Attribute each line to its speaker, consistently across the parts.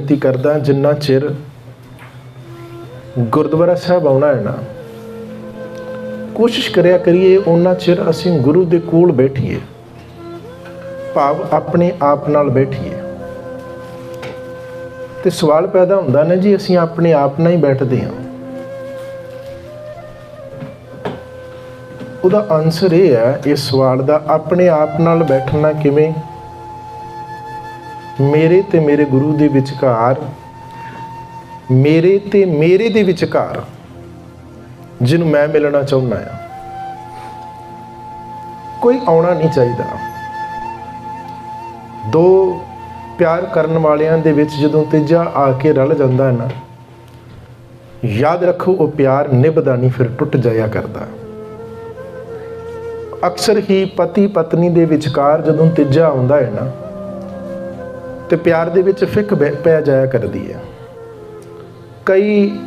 Speaker 1: ਬੇਨਤੀ ਕਰਦਾ ਜਿੰਨਾ ਚਿਰ ਗੁਰਦੁਆਰਾ ਸਾਹਿਬ ਆਉਣਾ ਹੈ ਨਾ, ਕੋਸ਼ਿਸ਼ ਕਰਿਆ ਕਰੀਏ ਉਹਨਾਂ ਚਿਰ ਅਸੀਂ ਗੁਰੂ ਦੇ ਕੋਲ ਬੈਠੀਏ, ਭਾਵ ਆਪਣੇ ਆਪ ਨਾਲ ਬੈਠੀਏ। ਤੇ ਸਵਾਲ ਪੈਦਾ ਹੁੰਦਾ ਨਾ ਜੀ, ਅਸੀਂ ਆਪਣੇ ਆਪ ਨਾਲ ਹੀ ਬੈਠਦੇ ਹਾਂ। ਉਹਦਾ ਆਨਸਰ ਇਹ ਹੈ, ਇਸ ਸਵਾਲ ਦਾ ਆਪਣੇ ਆਪ ਨਾਲ ਬੈਠਣਾ ਕਿਵੇਂ? ਮੇਰੇ ਤੇ ਮੇਰੇ ਗੁਰੂ ਦੇ ਵਿਚਕਾਰ, ਮੇਰੇ ਤੇ ਮੇਰੇ ਦੇ ਵਿਚਕਾਰ ਜਿਹਨੂੰ ਮੈਂ ਮਿਲਣਾ ਚਾਹੁੰਦਾ ਆ ਕੋਈ ਆਉਣਾ ਨਹੀਂ ਚਾਹੀਦਾ। ਦੋ ਪਿਆਰ ਕਰਨ ਵਾਲਿਆਂ ਦੇ ਵਿੱਚ ਜਦੋਂ ਤੀਜਾ ਆ ਕੇ ਰਲ ਜਾਂਦਾ ਹੈ ਨਾ, ਯਾਦ ਰੱਖੋ ਉਹ ਪਿਆਰ ਨਿਭਦਾ ਨਹੀਂ, ਫਿਰ ਟੁੱਟ ਜਾਇਆ ਕਰਦਾ। ਅਕਸਰ ਹੀ ਪਤੀ ਪਤਨੀ ਦੇ ਵਿਚਕਾਰ ਜਦੋਂ ਤੀਜਾ ਆਉਂਦਾ ਹੈ ਨਾ ਤੇ ਪਿਆਰ ਦੇ ਵਿੱਚ ਫਿੱਕ ਬਹਿ- ਪੈ ਜਾਇਆ ਕਰਦੀ ਹੈ ਕਈ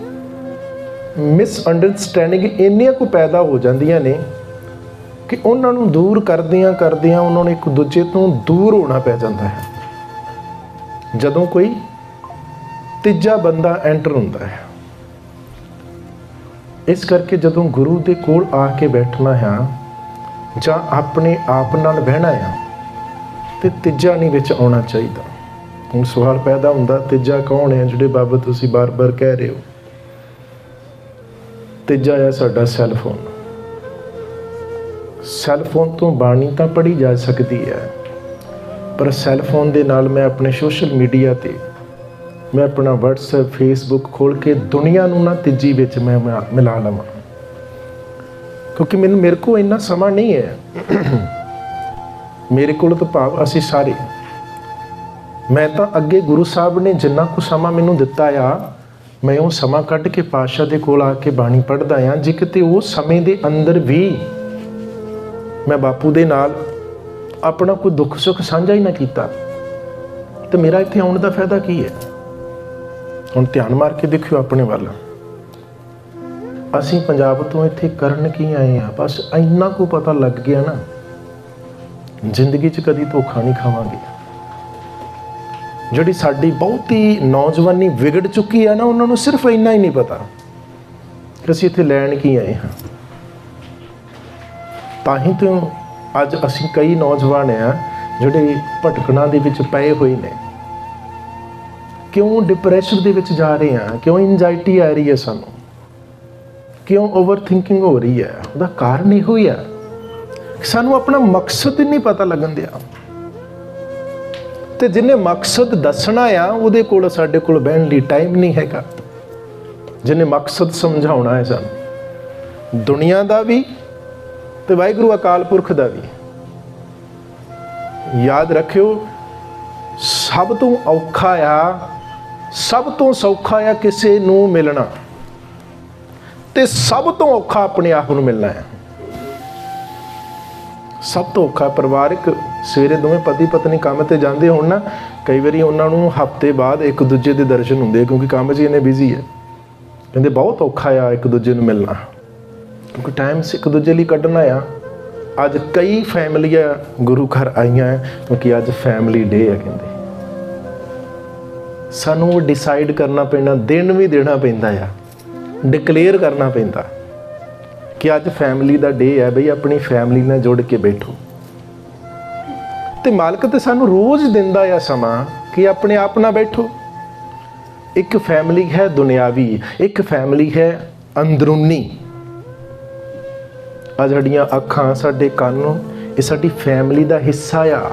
Speaker 1: ਮਿਸ ਅੰਡਰਸਟੈਂਡਿੰਗ ਇੰਨੀਆਂ ਕੁ ਪੈਦਾ ਹੋ ਜਾਂਦੀਆਂ ਨੇ ਕਿ ਉਹਨਾਂ ਨੂੰ ਦੂਰ ਕਰਦਿਆਂ ਕਰਦਿਆਂ ਉਹਨਾਂ ਨੂੰ ਇੱਕ ਦੂਜੇ ਤੋਂ ਦੂਰ ਹੋਣਾ ਪੈ ਜਾਂਦਾ ਹੈ। ਜਦੋਂ ਕੋਈ ਤੀਜਾ ਬੰਦਾ ਐਂਟਰ ਹੁੰਦਾ ਹੈ। ਇਸ ਕਰਕੇ ਜਦੋਂ ਗੁਰੂ ਦੇ ਕੋਲ ਆ ਕੇ ਬੈਠਣਾ ਹੈ, ਜਾਂ ਆਪਣੇ ਆਪ ਨਾਲ ਬਹਿਣਾ ਹੈ, ਤੇ ਤੀਜਾ ਨਹੀਂ ਵਿੱਚ ਆਉਣਾ ਚਾਹੀਦਾ। ਹੁਣ ਸਵਾਲ ਪੈਦਾ ਹੁੰਦਾ, ਤੀਜਾ ਕੌਣ ਹੈ ਜਿਹੜੇ ਬਾਬਾ ਤੁਸੀਂ ਬਾਰ-ਬਾਰ ਕਹਿ ਰਹੇ ਹੋ? ਤੀਜਾ ਹੈ ਸਾਡਾ ਸੈੱਲ ਫੋਨ ਸੈੱਲ ਫੋਨ ਤੋਂ ਬਾਣੀ ਤਾਂ ਪੜ੍ਹੀ ਜਾ ਸਕਦੀ ਹੈ, ਪਰ ਸੈੱਲ ਫੋਨ ਦੇ ਨਾਲ ਮੈਂ ਆਪਣੇ ਸੋਸ਼ਲ ਮੀਡੀਆ ਤੇ, ਮੈਂ ਆਪਣਾ WhatsApp, Facebook ਖੋਲ ਕੇ ਦੁਨੀਆ ਨੂੰ ਨਾ ਤੀਜੀ ਵਿੱਚ ਮੈਂ ਮਿਲਾ ਲਵਾਂ। ਕਿਉਂਕਿ ਮੈਨੂੰ, ਮੇਰੇ ਕੋਲ ਇੰਨਾ ਸਮਾਂ ਨਹੀਂ ਹੈ। ਮੇਰੇ ਕੋਲ ਤਾਂ ਭਾਵ ਅਸੀਂ ਸਾਰੇ ਮੈਂ ਤਾਂ ਅੱਗੇ ਗੁਰੂ ਸਾਹਿਬ ਨੇ ਜਿੰਨਾ ਕੁ ਸਮਾਂ ਮੈਨੂੰ ਦਿੱਤਾ ਆ, ਮੈਂ ਉਹ ਸਮਾਂ ਕੱਢ ਕੇ ਪਾਤਸ਼ਾਹ ਦੇ ਕੋਲ ਆ ਕੇ ਬਾਣੀ ਪੜ੍ਹਦਾ ਆ, ਜੇ ਕਿਤੇ ਉਹ ਸਮੇਂ ਦੇ ਅੰਦਰ ਵੀ ਮੈਂ ਬਾਪੂ ਦੇ ਨਾਲ ਆਪਣਾ ਕੋਈ ਦੁੱਖ ਸੁੱਖ ਸਾਂਝਾ ਹੀ ਨਾ ਕੀਤਾ, ਤੇ ਮੇਰਾ ਇੱਥੇ ਆਉਣ ਦਾ ਫਾਇਦਾ ਕੀ ਹੈ? ਹੁਣ ਧਿਆਨ ਮਾਰ ਕੇ ਦੇਖਿਓ ਆਪਣੇ ਵੱਲ। ਅਸੀਂ ਪੰਜਾਬ ਤੋਂ ਇੱਥੇ ਕਰਨ ਕੀ ਆਏ ਆ? ਬਸ ਇੰਨਾ ਕੁ ਪਤਾ ਲੱਗ ਗਿਆ ਨਾ, ਜ਼ਿੰਦਗੀ 'ਚ ਕਦੀ ਧੋਖਾ ਨਹੀਂ ਖਾਵਾਂਗੇ। ਜਿਹੜੀ ਸਾਡੀ ਬਹੁਤੀ ਨੌਜਵਾਨੀ ਵਿਗੜ ਚੁੱਕੀ ਹੈ ਨਾ, ਉਹਨਾਂ ਨੂੰ ਸਿਰਫ ਇੰਨਾ ਹੀ ਨਹੀਂ ਪਤਾ ਕਿ ਅਸੀਂ ਇੱਥੇ ਲੈਣ ਕੀ ਆਏ ਹਾਂ। ਤਾਂ ਹੀ ਤੋਂ ਅੱਜ ਅਸੀਂ ਕਈ ਨੌਜਵਾਨ ਆ ਜਿਹੜੇ ਭਟਕਣਾ ਦੇ ਵਿੱਚ ਪਏ ਹੋਏ ਨੇ। ਕਿਉਂ ਡਿਪਰੈਸ਼ਨ ਦੇ ਵਿੱਚ ਜਾ ਰਹੇ ਆ? ਕਿਉਂ ਇੰਜ਼ਾਇਟੀ ਆ ਰਹੀ ਹੈ ਸਾਨੂੰ? ਕਿਉਂ ਓਵਰ ਥਿੰਕਿੰਗ ਹੋ ਰਹੀ ਹੈ? ਉਹਦਾ ਕਾਰਨ ਇਹੋ ਹੀ ਹੈ ਸਾਨੂੰ ਆਪਣਾ ਮਕਸਦ ਨਹੀਂ ਪਤਾ ਲੱਗਣ ਦਿਆ। ਤੇ ਜਿਹਨੇ ਮਕਸਦ ਦੱਸਣਾ ਆ, ਉਹਦੇ ਕੋਲ ਸਾਡੇ ਕੋਲ ਬਹਿਣ ਲਈ ਟਾਈਮ ਨਹੀਂ ਹੈਗਾ। ਜਿਹਨੇ ਮਕਸਦ ਸਮਝਾਉਣਾ ਹੈ ਸਾਨੂੰ, ਦੁਨੀਆ ਦਾ ਵੀ ਤੇ ਵਾਹਿਗੁਰੂ ਅਕਾਲ ਪੁਰਖ ਦਾ ਵੀ। ਯਾਦ ਰੱਖਿਓ, ਸਭ ਤੋਂ ਔਖਾ ਆ, ਸਭ ਤੋਂ ਸੌਖਾ ਆ ਕਿਸੇ ਨੂੰ ਮਿਲਣਾ। ਤੇ ਸਭ ਤੋਂ ਔਖਾ ਆਪਣੇ ਆਪ ਨੂੰ ਮਿਲਣਾ ਹੈ। ਸਭ ਤੋਂ ਔਖਾ ਪਰਿਵਾਰਿਕ ਸਵੇਰੇ ਦੋਵੇਂ ਪਤੀ ਪਤਨੀ ਕੰਮ ਤੇ ਜਾਂਦੇ ਹੋਣ ਨਾ ਕਈ ਵਾਰੀ ਉਹਨਾਂ ਨੂੰ ਹਫ਼ਤੇ ਬਾਅਦ ਇੱਕ ਦੂਜੇ ਦੇ ਦਰਸ਼ਨ ਹੁੰਦੇ ਕਿਉਂਕਿ ਕੰਮ 'ਚ ਇੰਨੇ ਬਿਜ਼ੀ ਹੈ ਕਹਿੰਦੇ ਬਹੁਤ ਔਖਾ ਆ ਇੱਕ ਦੂਜੇ ਨੂੰ ਮਿਲਣਾ। ਕਿਉਂਕਿ ਟਾਈਮ ਇੱਕ ਦੂਜੇ ਲਈ ਕੱਢਣਾ ਆ। ਅੱਜ ਕਈ ਫੈਮਲੀਆਂ ਗੁਰੂ ਘਰ ਆਈਆਂ ਹੈ, ਕਿਉਂਕਿ ਅੱਜ ਫੈਮਿਲੀ ਡੇ ਹੈ ਕਹਿੰਦੇ। ਸਾਨੂੰ ਉਹ ਡਿਸਾਈਡ ਕਰਨਾ ਪੈਣਾ ਦਿਨ ਵੀ ਦੇਣਾ ਪੈਂਦਾ ਆ। ਡਿਕਲੇਅਰ ਕਰਨਾ ਪੈਂਦਾ ਕਿ ਅੱਜ ਫੈਮਿਲੀ ਦਾ ਡੇ ਹੈ ਬਈ ਆਪਣੀ ਫੈਮਿਲੀ ਨਾਲ ਜੁੜ ਕੇ ਬੈਠੋ। ਤੇ ਮਾਲਕ ਤੇ ਸਾਨੂੰ ਰੋਜ਼ ਦਿੰਦਾ ਆ ਸਮਾਂ ਕਿ ਆਪਣੇ ਆਪ ਨਾਲ ਬੈਠੋ। ਇੱਕ ਫੈਮਿਲੀ ਹੈ ਦੁਨਿਆਵੀ, ਇੱਕ ਫੈਮਿਲੀ ਹੈ ਅੰਦਰੂਨੀ। ਆ ਸਾਡੀਆਂ ਅੱਖਾਂ, ਸਾਡੇ ਕੰਨ, ਇਹ ਸਾਡੀ ਫੈਮਿਲੀ ਦਾ ਹਿੱਸਾ ਆ।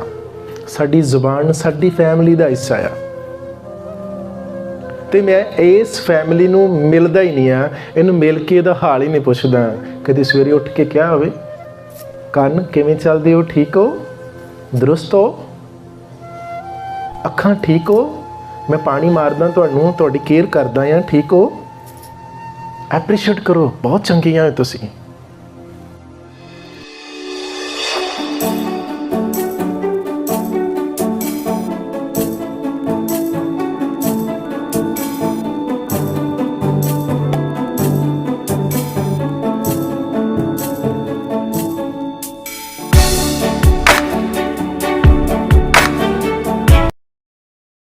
Speaker 1: ਸਾਡੀ ਜ਼ੁਬਾਨ ਸਾਡੀ ਫੈਮਿਲੀ ਦਾ ਹਿੱਸਾ ਆ। ਤੇ ਮੈਂ ਇਸ ਫੈਮਿਲੀ ਨੂੰ ਮਿਲਦਾ ਹੀ ਨਹੀਂ ਆ। ਇਹਨੂੰ ਮਿਲ ਕੇ ਇਹਦਾ ਹਾਲ ਹੀ ਨਹੀਂ ਪੁੱਛਦਾ। ਕਦੇ ਸਵੇਰੇ ਉੱਠ ਕੇ ਕਿਹਾ ਹੋਵੇ, ਕੰਨ ਕਿਵੇਂ ਚੱਲਦੇ ਹੋ? ਠੀਕ ਹੋ? ਦਰੁਸਤ ਹੋ। ਅੱਖਾਂ ਠੀਕ ਹੋ। ਮੈਂ ਪਾਣੀ ਮਾਰਦਾ, ਤੁਹਾਨੂੰ, ਤੁਹਾਡੀ ਕੇਅਰ ਕਰਦਾ ਆ ਠੀਕ ਹੋ। ਐਪਰੀਸ਼ੀਏਟ ਕਰੋ। ਬਹੁਤ ਚੰਗੀਆਂ ਹੋ ਤੁਸੀਂ।